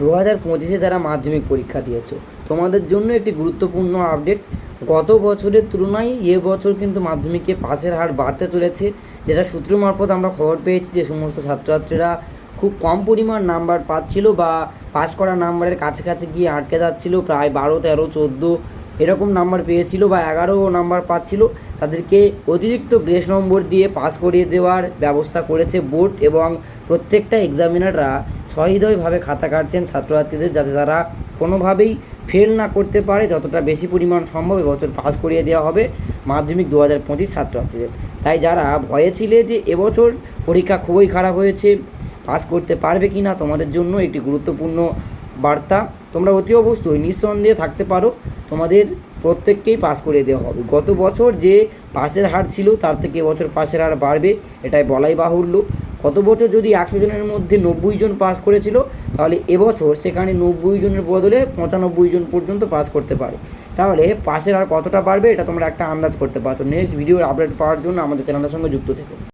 দু হাজার পঁচিশে যারা মাধ্যমিক পরীক্ষা দিয়েছ, তোমাদের জন্য একটি গুরুত্বপূর্ণ আপডেট গত বছরের তুলনায় এ বছর কিন্তু মাধ্যমিকে পাশের হার বাড়তে চলেছে, যেটা সূত্র মারফত আমরা খবর পেয়েছি যে সমস্ত ছাত্রছাত্রীরা খুব কম পরিমাণ নাম্বার পাচ্ছিল বা পাস করা নাম্বারের কাছাকাছি গিয়ে আটকে যাচ্ছিল, প্রায় বারো, তেরো, চোদ্দ এরকম নাম্বার পেয়েছিল বা এগারো নাম্বার পাচ্ছিল। তাদেরকে অতিরিক্ত গ্রেস নম্বর দিয়ে পাস করিয়ে দেওয়ার ব্যবস্থা করেছে বোর্ড এবং প্রত্যেকটা এক্সামিনাররা সহৃদয়ভাবে খাতা কাটছেন ছাত্রছাত্রীদের যাতে তারা কোনোভাবেই ফেল না করতে পারে, যতটা বেশি পরিমাণ সম্ভব এবছর পাস করিয়ে দেওয়া হবে মাধ্যমিক দু হাজার পঁচিশ ছাত্রছাত্রীদের। তাই যারা ভয়ে ছিলে যে এবছর পরীক্ষা খুবই খারাপ হয়েছে পাস করতে পারবে কি না, তোমাদের জন্য একটি গুরুত্বপূর্ণ বার্তা। তোমরা অতি অবশ্যই নিঃসন্দেহে থাকতে পারো, তোমাদের প্রত্যেককেই পাস করে দেওয়া হবে। গত বছর যে পাসের হার ছিল, তার থেকে এবছর পাসের হার বাড়বে, এটাই বলাই বাহুল্য। গত বছর যদি একশো জনের মধ্যে নব্বই জন পাস করেছিল, তাহলে এবছর সেখানে নব্বই জনের বদলে পঁচানব্বই জন পর্যন্ত পাস করতে পারে। তাহলে পাশের আর কতটা বাড়বে, এটা তোমরা একটা আন্দাজ করতে পারছ। নেক্সট ভিডিওর আপডেট পাওয়ার জন্য আমাদের চ্যানেলের সঙ্গে যুক্ত থেকো।